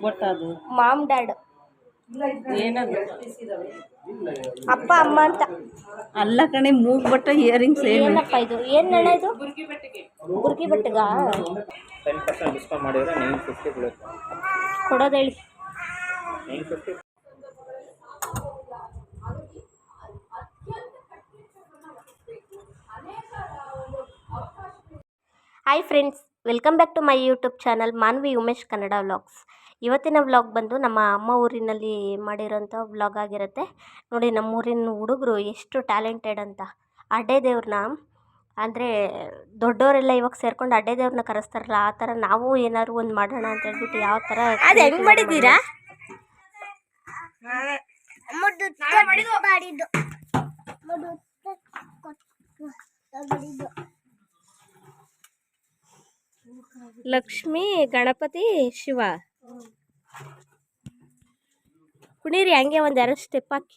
ಗೊತ್ತದು ma'am dad. ಏನದು? ಅಪ್ಪ ಅಮ್ಮ ಅಂತ. ಅಲ್ಲ ಕಣೆ ಮೂಗ್ ಬಟ್ಟ ಇಯರಿಂಗ್ಸ್ ಸೇಮ್ ಏನಪ್ಪ ಇದು? ಏನು ಅಣ್ಣ ಇದು? ಗುರ್ಗಿ ಬಟ್ಟಗ? ಟೆನ್ ಪರ್ಸೆಂಟ್ ಡಿಸ್ಕೌಂಟ್ ಮಾಡಿದರೆ ನೈನ್ ಫಿಫ್ಟಿ ಬೀಳುತ್ತೆ ಕೊಡೋದೇಳಿ nine fifty hi friends welcome back to my YouTube channel Manvi Umesh Kannada vlogs ಇವತ್ತಿನ ವ್ಲಾಗ್ ಬಂದು ನಮ್ಮ ಅಮ್ಮ ಊರಿನಲ್ಲಿ ಮಾಡಿರೋಂಥ ವ್ಲಾಗ್ ಆಗಿರುತ್ತೆ. ನೋಡಿ ನಮ್ಮ ಊರಿನ ಹುಡುಗರು ಎಷ್ಟು ಟ್ಯಾಲೆಂಟೆಡ್ ಅಂತ. ಅಡ್ಡೆ ದೇವ್ರನ್ನ ಅಂದರೆ ದೊಡ್ಡವರೆಲ್ಲ ಇವಾಗ ಸೇರ್ಕೊಂಡು ಅಡ್ಡೆ ದೇವ್ರನ್ನ ಕರೆಸ್ತಾರಲ್ಲ ಆ ಥರ ನಾವು ಏನಾದ್ರು ಒಂದು ಮಾಡೋಣ ಅಂತ ಹೇಳ್ಬಿಟ್ಟು ಯಾವ ಥರ ಅದು ಹೆಂಗೆ ಮಾಡಿದ್ದೀರಾ? ಲಕ್ಷ್ಮಿ ಗಣಪತಿ ಶಿವ. ಕುಣೀರಿ ಹಂಗೆ ಒಂದು ಎರಡು ಸ್ಟೆಪ್ ಹಾಕಿ.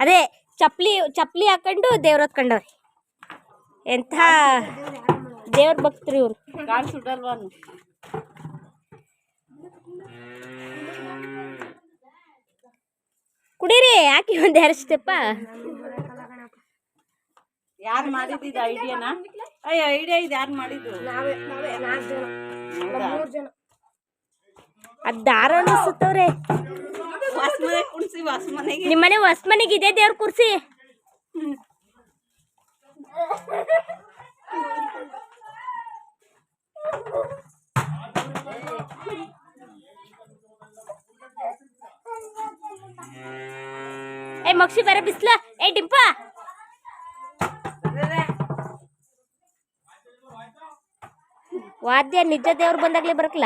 ಅದೇ ಚಪ್ಪಲಿ ಚಪ್ಪಲಿ ಹಾಕೊಂಡು ದೇವ್ರ ಹೊತ್ಕೊಂಡವ್ರಿ. ಎಂಥ ದೇವ್ರ ಭಕ್ತರು ಇವ್ರು. ಕುಡೀರಿ ಹಾಕಿ ಒಂದು ಎರಡು ಸ್ಟೆಪ್ಪ ಯಾರು ಮಾಡಿದ್ದು ಐಡಿಯಾನ ಅಯ್ಯ ಐಡಿಯಾ ಇದು ಯಾರು ಮಾಡಿದ್ದು? ನಾವೇ ನಾವೇ ನಾಲ್ಕು ಜನ. ಮೂರು ಮನೆ ಕುಣಿಸಿ ಹೊಸ್ ಮನೆಗೆ ನಿಮ್ಮನೆ ಹೊಸ ಮನೆಗೆ ಇದೆ ದೇವ್ರ ಕುರ್ಸಿ ಏ ಮಕ್ಷಿ ಬರ ಬಿಸ್ಲ. ಏ ಡಿಂಪ. ವಾದ್ಯ ನಿಜ ದೇವ್ರು ಬಂದಾಗ್ಲೇ ಬರಕ್ಲ?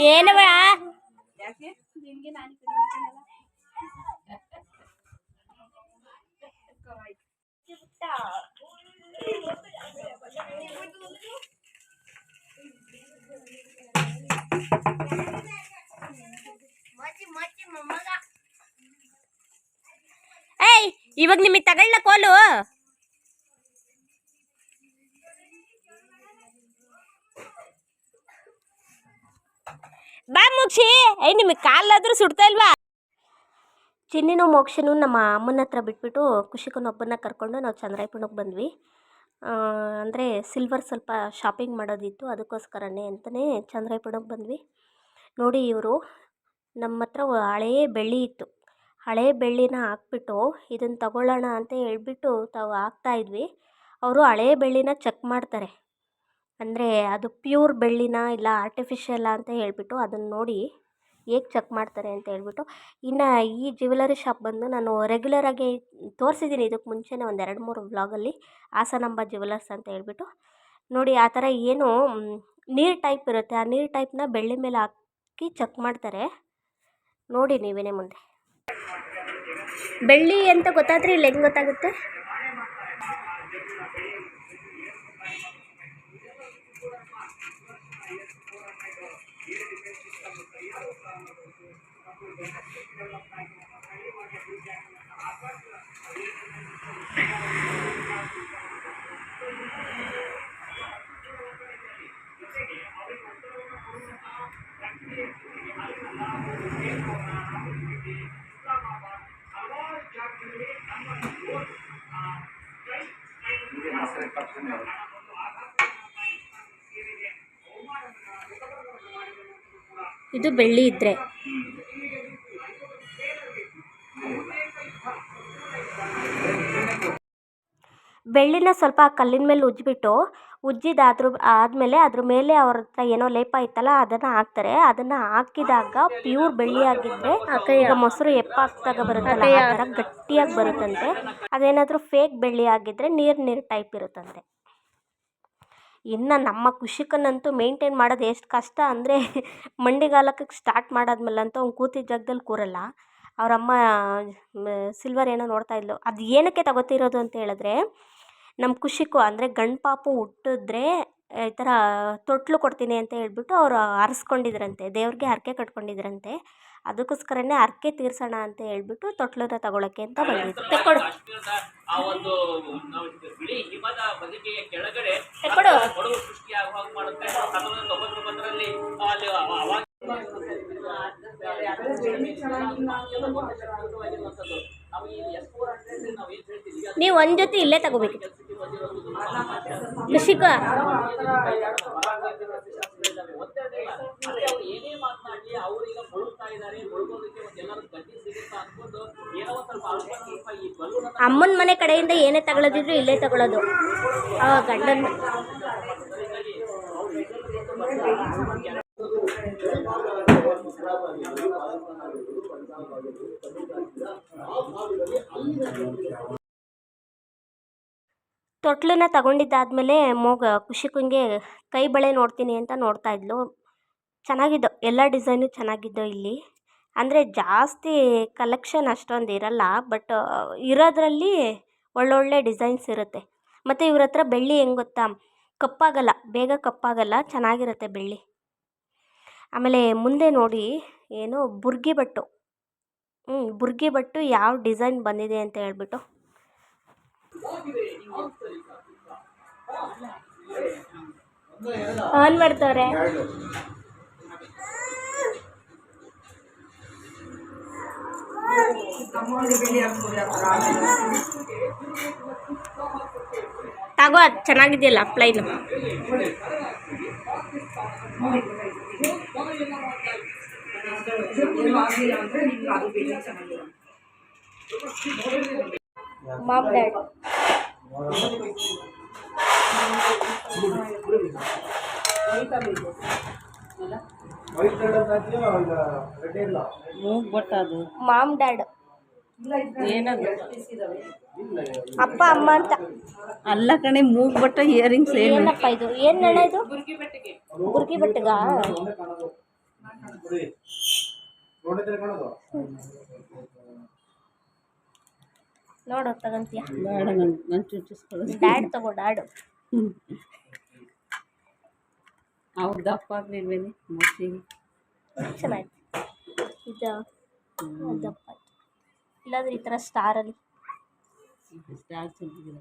ಏನವ ಇವಾಗ ನಿಮಗೆ ತಗೊಳ್ಳ. ಮುಕ್ಷಿ? ಏಯ್ ನಿಮಗೆ ಕಾಲಾದ್ರೂ ಸುಡ್ತಾ ಇಲ್ವಾ? ಚಿನ್ನಿನೂ ಮೋಕ್ಷನೂ ನಮ್ಮ ಅಮ್ಮನ ಹತ್ರ ಬಿಟ್ಬಿಟ್ಟು ಖುಷಿಕನೊಬ್ಬನ ಕರ್ಕೊಂಡು ನಾವು ಚಂದ್ರಾಯಪುಣಕ್ಕೆ ಬಂದ್ವಿ. ಅಂದರೆ ಸಿಲ್ವರ್ ಸ್ವಲ್ಪ ಶಾಪಿಂಗ್ ಮಾಡೋದಿತ್ತು, ಅದಕ್ಕೋಸ್ಕರನೇ ಅಂತಲೇ ಚಂದ್ರಾಯಪುಣಕ್ಕೆ ಬಂದ್ವಿ. ನೋಡಿ ಇವರು ನಮ್ಮ ಹತ್ರ ಹಳೆಯ ಬೆಳ್ಳಿ ಇತ್ತು. ಹಳೆ ಬೆಳ್ಳಿನ ಹಾಕ್ಬಿಟ್ಟು ಇದನ್ನು ತಗೊಳ್ಳೋಣ ಅಂತ ಹೇಳ್ಬಿಟ್ಟು ತಾವು ಹಾಕ್ತಾಯಿದ್ವಿ ಅವರು ಹಳೆ ಬೆಳ್ಳಿನ ಚೆಕ್ ಮಾಡ್ತಾರೆ. ಅಂದರೆ ಅದು ಪ್ಯೂರ್ ಬೆಳ್ಳಿನ ಇಲ್ಲ ಆರ್ಟಿಫಿಷಿಯಲ್ ಅಂತ ಹೇಳಿಬಿಟ್ಟು ಅದನ್ನು ನೋಡಿ ಹೇಗೆ ಚೆಕ್ ಮಾಡ್ತಾರೆ ಅಂತ ಹೇಳ್ಬಿಟ್ಟು, ಇನ್ನು ಈ ಜ್ಯುವೆಲರಿ ಶಾಪ್ ಬಂದು ನಾನು ರೆಗ್ಯುಲರಾಗಿ ತೋರಿಸಿದ್ದೀನಿ ಇದಕ್ಕೆ ಮುಂಚೆನೇ ಒಂದು ಎರಡು ಮೂರು ವ್ಲಾಗಲ್ಲಿ ಹಾಸನಾಂಬ ಜ್ಯುವೆಲರ್ಸ್ ಅಂತ ಹೇಳ್ಬಿಟ್ಟು. ನೋಡಿ ಆ ಥರ ಏನು ನೀರು ಟೈಪ್ ಇರುತ್ತೆ, ಆ ನೀರು ಟೈಪ್ನ ಬೆಳ್ಳಿ ಮೇಲೆ ಹಾಕಿ ಚೆಕ್ ಮಾಡ್ತಾರೆ. ನೋಡಿ ನೀವೇನೇ ಮುಂದೆ. ಬೆಳ್ಳಿ ಅಂತ ಗೊತ್ತಾದ್ರೆ ಇಲ್ಲಿ ಹೆಂಗೆ ಗೊತ್ತಾಗುತ್ತೆ? ಇದು ಬೆಳ್ಳಿ ಇದ್ದರೆ ಬೆಳ್ಳಿನ ಸ್ವಲ್ಪ ಕಲ್ಲಿನ ಮೇಲೆ ಉಜ್ಜಿಬಿಟ್ಟು ಉಜ್ಜಿದಾದ್ರ ಆದಮೇಲೆ ಅದ್ರ ಮೇಲೆ ಅವ್ರ ಹತ್ರ ಏನೋ ಲೇಪ ಇತ್ತಲ್ಲ ಅದನ್ನು ಹಾಕ್ತಾರೆ. ಅದನ್ನು ಹಾಕಿದಾಗ ಪ್ಯೂರ್ ಬೆಳ್ಳಿ ಆಗಿದ್ರೆ ಈಗ ಮೊಸರು ಎಪ್ಪ ಹಾಕ್ದಾಗ ಬರುತ್ತಲ್ಲ ಆ ಥರ ಗಟ್ಟಿಯಾಗಿ ಬರುತ್ತಂತೆ. ಅದೇನಾದರೂ ಫೇಕ್ ಬೆಳ್ಳಿ ಆಗಿದ್ರೆ ನೀರು ನೀರು ಟೈಪ್ ಇರುತ್ತಂತೆ. ಇನ್ನು ನಮ್ಮ ಖುಷಿಕನಂತೂ ಮೇಂಟೈನ್ ಮಾಡೋದು ಎಷ್ಟು ಕಷ್ಟ ಅಂದರೆ ಮಂಡಿಗಾಲಕ್ಕೆ ಸ್ಟಾರ್ಟ್ ಮಾಡಾದ್ಮೇಲಂತೂ ಅವ್ನು ಕೂತಿದ್ದ ಜಾಗದಲ್ಲಿ ಕೂರಲ್ಲ. ಅವರಮ್ಮ ಸಿಲ್ವರ್ ಏನೋ ನೋಡ್ತಾ ಇದ್ಲು. ಅದು ಏನಕ್ಕೆ ತಗೋತಿರೋದು ಅಂತ ಹೇಳಿದ್ರೆ ನಮ್ಮ ಖುಷಿಗೂ ಅಂದರೆ ಗಂಡು ಪಾಪು ಹುಟ್ಟಿದ್ರೆ ಈ ಥರ ತೊಟ್ಲು ಕೊಡ್ತೀನಿ ಅಂತ ಹೇಳ್ಬಿಟ್ಟು ಅವರು ಹರಸ್ಕೊಂಡಿದ್ರಂತೆ ದೇವ್ರಿಗೆ ಹರಕೆ ಕಟ್ಕೊಂಡಿದ್ರಂತೆ. ಅದಕ್ಕೋಸ್ಕರನೇ ಹರಕೆ ತೀರ್ಸೋಣ ಅಂತ ಹೇಳ್ಬಿಟ್ಟು ತೊಟ್ಲನ್ನ ತಗೊಳಕ್ಕೆ ಅಂತ ಬಂದಿದ್ದು ತಕ್ಕೊಡು. ಆ ಒಂದು ನಾವು ಬಿಳಿ ಹಿಮದ ಬದಿಗೆಯ ಕೆಳಗಡೆ ತಕ್ಕೊಡು. ಹೊಡವು ಸೃಷ್ಟಿಯಾಗುವ ಹಾಗೆ ಮಾಡುತ್ತೆ. ಹತ್ತೊಂಬತ್ತು ತೊಂಬತ್ತೊಂಬತ್ತರಲ್ಲಿ ಅಲ್ಲಿ ಅವಾಗ ನಾವು ಈ ಎಸ್ ಫೋರ್ ಹಂಡ್ರೆಡ್ ನಾವು ಏನು ಹೇಳ್ತೀವಿ ಅದು ನೀವು ಒಂದು ಜೊತೆ ಇಲ್ಲೇ ತಗೋಬೇಕಿತ್ತು ಕೃಷಿಕ ಅಮ್ಮನ ಮನೆ ಕಡೆಯಿಂದ ಏನೇ ತಗೊಳ್ಳೋದಿದ್ರು ಇಲ್ಲೇ ತಗೊಳ್ಳೋದು ಆ ಗಂಡನ ತೊಟ್ಲನ್ನ ತಗೊಂಡಿದ್ದಾದ್ಮೇಲೆ ಮೋಗ ಖುಷಿಕಂಗೆ ಕೈ ಬಳೆ ನೋಡ್ತೀನಿ ಅಂತ ನೋಡ್ತಾ ಇದ್ಲು. ಚೆನ್ನಾಗಿದ್ದು, ಎಲ್ಲ ಡಿಸೈನು ಚೆನ್ನಾಗಿದ್ದು ಇಲ್ಲಿ. ಅಂದರೆ ಜಾಸ್ತಿ ಕಲೆಕ್ಷನ್ ಅಷ್ಟೊಂದು ಇರಲ್ಲ ಬಟ್ ಇರೋದ್ರಲ್ಲಿ ಒಳ್ಳೊಳ್ಳೆ ಡಿಸೈನ್ಸ್ ಇರುತ್ತೆ. ಮತ್ತು ಇವ್ರ ಹತ್ರ ಬೆಳ್ಳಿ ಹೆಂಗೆ ಗೊತ್ತಾ? ಕಪ್ಪಾಗಲ್ಲ, ಬೇಗ ಕಪ್ಪಾಗಲ್ಲ, ಚೆನ್ನಾಗಿರುತ್ತೆ ಬೆಳ್ಳಿ. ಆಮೇಲೆ ಮುಂದೆ ನೋಡಿ, ಏನು, ಬುರ್ಗಿ ಬಟ್ಟು. ಹ್ಞೂ ಬುರ್ಗಿ ಬಟ್ಟು ಯಾವ ಡಿಸೈನ್ ಬಂದಿದೆ ಅಂತ ಹೇಳ್ಬಿಟ್ಟು. ಆನ್ ಮಾಡ್ತವ್ರೆ. ತಗೋ ಅದು ಚೆನ್ನಾಗಿದೆಯಲ್ಲ ಪ್ಲೈನ್ ಮಾಮ್ ಡ್ಯಾಡ್. ಮೂಗ್ ಬಟ್ಟ ಅದು ಮಾಮ್ ಡ್ಯಾಡ್. ಏನದು? ಅಪ್ಪ ಅಮ್ಮ ಅಂತ. ಅಲ್ಲ ಕಣೆ ಮೂಗ್ ಬಟ್ಟ ಇಯರಿಂಗ್ಸ್ ಏನು? ಏನಪ್ಪ ಇದು? ಏನು ಅಣ್ಣ ಇದು? ಬುರ್ಗಿ ಬಟ್ಟಗ? ನೋಡು ತಗೊಂತೀಯ? ಬೇಡ ನನ್ ನನ್ ಚುಚ್ಚಿಸ್ಕೊಳ್ಳೋದು ಡ್ಯಾಡ್ ತಗೋ ಡ್ಯಾಡ್. ಅವ್ರು ದಪ್ಪ ಆಗ್ಲಿಲ್ವೇನೆ ಮೋಸಿಗೆ? ಚೆನ್ನಾಯ್ತು. ಇದು ದಪ್ಪ ಆಯ್ತು. ಇಲ್ಲಾಂದ್ರೆ ಈ ಥರ ಸ್ಟಾರಲ್ಲಿ ಸ್ಟಾರ್ ಚಂದಿಲ್ಲ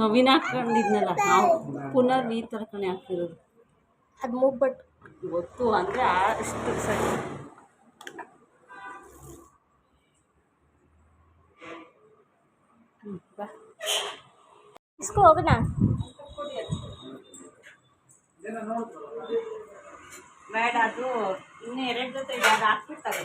ನವೀನ ಹಾಕೊಂಡಿದ್ನಲ್ಲ ನಾವು ಪುನರ್ ಈ ಥರ ಕಣೆ ಹಾಕ್ತಿರೋದು ಅದು ಮೂಗ್ಬಟ್ಟು. ಗೊತ್ತು ಅಂದರೆ ಅಷ್ಟು ಸರಿ. इसको होगा ना ಬೇಡ ಅದು ಇನ್ನು ಎರಡು ಜೊತೆ ಇದೆ ಅದು ಹಾಕ್ಬಿಡ್ತಾರೆ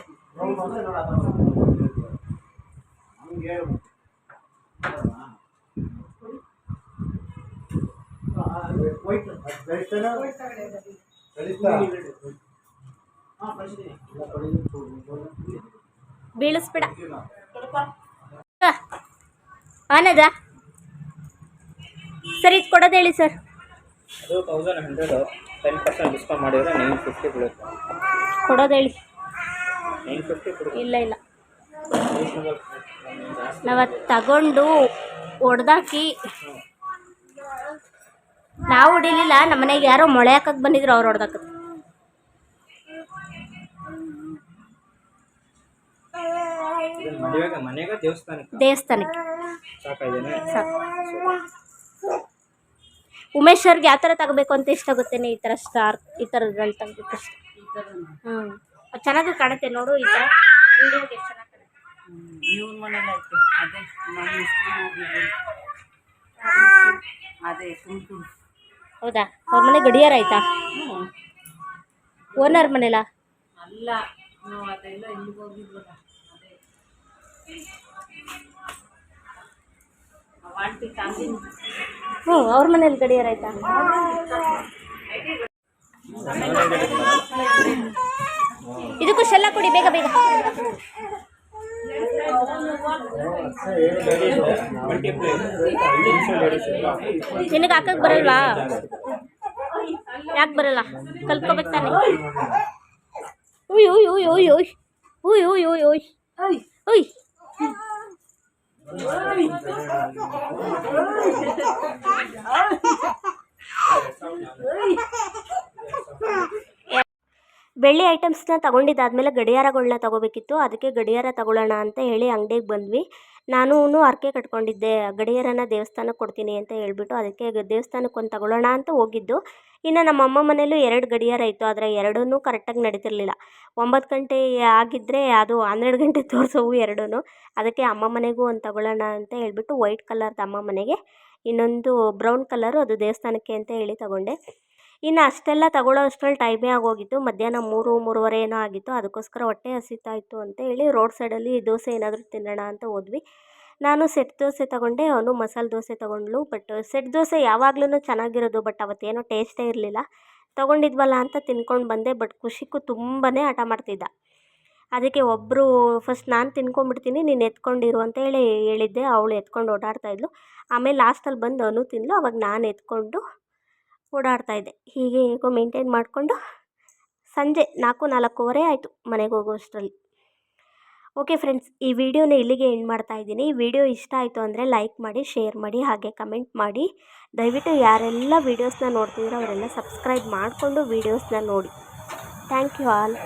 ಬೀಳಿಸ್ಬಿಡ ಆನದ? ಸರ್ ಇದು ಕೊಡೋದು ಹೇಳಿ ಸರ್. ಅದು thousand hundred ten percent discount ಮಾಡಿದ್ರೆ ನೈನ್ ಫಿಫ್ಟಿ ಬೀಳುತ್ತೆ. ಕೊಡೋದು ಹೇಳಿ. ನೈನ್ ಫಿಫ್ಟಿ ಇಲ್ಲ ಇಲ್ಲ. ನಾವು ಅದು ತಗೊಂಡು ಹೊಡ್ದಾಕಿ ನಾವು ಹೊಡಿಲಿಲ್ಲ ನಮ್ಮ ಮನೆಗೆ ಯಾರೋ ಮೊಳೆ ಹಾಕಕ್ಕೆ ಬಂದಿದ್ರು ಅವ್ರು ಹೊಡ್ದಾಕ ಮನೆಗೆ ದೇವಸ್ಥಾನಕ್ಕೆ. ದೇವಸ್ಥಾನಕ್ಕೆ. ಸಾಕು. ಉಮೇಶ್ ಅವ್ರಿಗೆ ಯಾವ ಥರ ತಗೋಬೇಕು ಅಂತ ಇಷ್ಟ ಗೊತ್ತೇನೆ ಈ ಥರ ಸ್ಟಾರ್ ಈ ಥರದ್ರಲ್ಲಿ ತಗೋಬೇಕು ಇಷ್ಟ ಹ್ಞೂ ಚೆನ್ನಾಗಿ ಕಾಣುತ್ತೆ ನೋಡು ಈ ಥರ ವಿಡಿಯೋಗೆ ಎಷ್ಟು ಚೆನ್ನಾಗಿ ಕಾಣುತ್ತೆ. ಇವ್ನ ಮನೇಲಿ ಐತೆ ಅದೇ ನಾನು ಇಸ್ಕೊಂಡು ಹೋಗಿದ್ದೆ ಅದೇ ತುಮಕೂರು ಹೌದಾ? ಅವ್ರ ಮನೆ ಗಡಿಯಾರ ಆಯ್ತಾ? ಓನರ್ ಮನೆಯಲ್ಲ ಅಲ್ಲ ನಾವು ಅದೆಲ್ಲ ಇಲ್ಲಿಗೆ ಹೋಗಿದ್ವಲ್ಲ? ಹ್ಞೂ ಅವ್ರ ಮನೇಲಿ ಗಡಿಯಾರ ಆಯ್ತಾ? ಇದಕ್ಕೂ ಶೆಲ್ಲ ಕೊಡಿ, ಬೇಗ ಬೇಗ. ನಿನಗೆ ಹಾಕಕ್ ಬರಲ್ವಾ? ಯಾಕೆ ಬರಲ್ಲ? ಕಲ್ತ್ಕೋಬೇಕು ತಾನೆ. ಉಯ್ ಉಯ್ ಉಯ್ ಉಯ್ ಉಯ್. ಉಯ್ ಉಯ್ ಉಯ್ ಉಯ್. ಉಯ್. Ay! Ay! Ay! ಬೆಳ್ಳಿ ಐಟಮ್ಸ್ನ ತಗೊಂಡಿದ್ದಾದಮೇಲೆ ಗಡಿಯಾರಗಳನ್ನ ತಗೋಬೇಕಿತ್ತು. ಅದಕ್ಕೆ ಗಡಿಯಾರ ತಗೊಳ್ಳೋಣ ಅಂತ ಹೇಳಿ ಅಂಗಡಿಗೆ ಬಂದ್ವಿ. ನಾನೂ ಹರಕೆ ಕಟ್ಕೊಂಡಿದ್ದೆ. ಗಡಿಯಾರನ ದೇವಸ್ಥಾನಕ್ಕೆ ಕೊಡ್ತೀನಿ ಅಂತ ಹೇಳಿಬಿಟ್ಟು ಅದಕ್ಕೆ ದೇವಸ್ಥಾನಕ್ಕೆ ಒಂದು ತಗೊಳ್ಳೋಣ ಅಂತ ಹೋಗಿದ್ದು. ಇನ್ನು ನಮ್ಮ ಅಮ್ಮ ಮನೇಲೂ ಎರಡು ಗಡಿಯಾರ ಇತ್ತು. ಆದರೆ ಎರಡೂ ಕರೆಕ್ಟಾಗಿ ನಡೀತಿರ್ಲಿಲ್ಲ. ಒಂಬತ್ತು ಗಂಟೆ ಆಗಿದ್ದರೆ ಅದು ಹನ್ನೆರಡು ಗಂಟೆ ತೋರಿಸೋವು ಎರಡೂ ಅದಕ್ಕೆ ಅಮ್ಮ ಮನೆಗೂ ಒಂದು ತಗೊಳ್ಳೋಣ ಅಂತ ಹೇಳಿಬಿಟ್ಟು ವೈಟ್ ಕಲರ್ದು ಅಮ್ಮ ಮನೆಗೆ ಇನ್ನೊಂದು ಬ್ರೌನ್ ಕಲರು ಅದು ದೇವಸ್ಥಾನಕ್ಕೆ ಅಂತ ಹೇಳಿ ತಗೊಂಡೆ. ಇನ್ನು ಅಷ್ಟೆಲ್ಲ ತಗೊಳ್ಳೋ ಅಷ್ಟ್ರಲ್ಲಿ ಟೈಮೇ ಆಗೋಗಿತ್ತು. ಮಧ್ಯಾಹ್ನ ಮೂರು, ಮೂರುವರೆ ಏನೋ ಆಗಿತ್ತು. ಅದಕ್ಕೋಸ್ಕರ ಹೊಟ್ಟೆ ಹಸಿತಾ ಇತ್ತು ಅಂತ ಹೇಳಿ ರೋಡ್ ಸೈಡಲ್ಲಿ ದೋಸೆ ಏನಾದರೂ ತಿನ್ನೋಣ ಅಂತ ಹೋದ್ವಿ. ನಾನು ಸೆಟ್ ದೋಸೆ ತಗೊಂಡೆ, ಅವನು ಮಸಾಲೆ ದೋಸೆ ತಗೊಂಡ್ಲು ಬಟ್ ಸೆಟ್ ದೋಸೆ ಯಾವಾಗ್ಲೂ ಚೆನ್ನಾಗಿರೋದು ಬಟ್ ಅವತ್ತೇನೋ ಟೇಸ್ಟೇ ಇರಲಿಲ್ಲ. ತೊಗೊಂಡಿದ್ವಲ್ಲ ಅಂತ ತಿನ್ಕೊಂಡು ಬಂದೆ ಬಟ್ ಖುಷಿಗೂ ತುಂಬಾ ಹಠ ಮಾಡ್ತಿದ್ದ. ಅದಕ್ಕೆ ಒಬ್ಬರು ಫಸ್ಟ್ ನಾನು ತಿನ್ಕೊಂಡ್ಬಿಡ್ತೀನಿ, ನೀನು ಎತ್ಕೊಂಡಿರು ಅಂತ ಹೇಳಿ ಹೇಳಿದ್ದೆ. ಅವಳು ಎತ್ಕೊಂಡು ಓಡಾಡ್ತಾ ಇದ್ಲು. ಆಮೇಲೆ ಲಾಸ್ಟಲ್ಲಿ ಬಂದು ಅವನು ತಿಂದಳು ಅವಾಗ ನಾನು ಎತ್ಕೊಂಡು ಓಡಾಡ್ತಾ ಇದ್ದೆ. ಹೀಗೆ ಹೇಗೋ ಮೇಂಟೈನ್ ಮಾಡಿಕೊಂಡು ಸಂಜೆ ನಾಲ್ಕು, ನಾಲ್ಕೂವರೆ ಆಯಿತು ಮನೆಗೆ ಹೋಗೋ ಅಷ್ಟರಲ್ಲಿ ಓಕೆ ಫ್ರೆಂಡ್ಸ್ ಈ ವಿಡಿಯೋನ ಇಲ್ಲಿಗೆ ಎಂಡ್ ಮಾಡ್ತಾ ಇದ್ದೀನಿ. ವಿಡಿಯೋ ಇಷ್ಟ ಆಯಿತು ಅಂದರೆ ಲೈಕ್ ಮಾಡಿ ಶೇರ್ ಮಾಡಿ, ಹಾಗೆ ಕಮೆಂಟ್ ಮಾಡಿ. ದಯವಿಟ್ಟು ಯಾರೆಲ್ಲ ವೀಡಿಯೋಸ್ನ ನೋಡ್ತಿದ್ರು ಅವರೆಲ್ಲ ಸಬ್ಸ್ಕ್ರೈಬ್ ಮಾಡಿಕೊಂಡು ವೀಡಿಯೋಸ್ನ ನೋಡಿ. Thank you all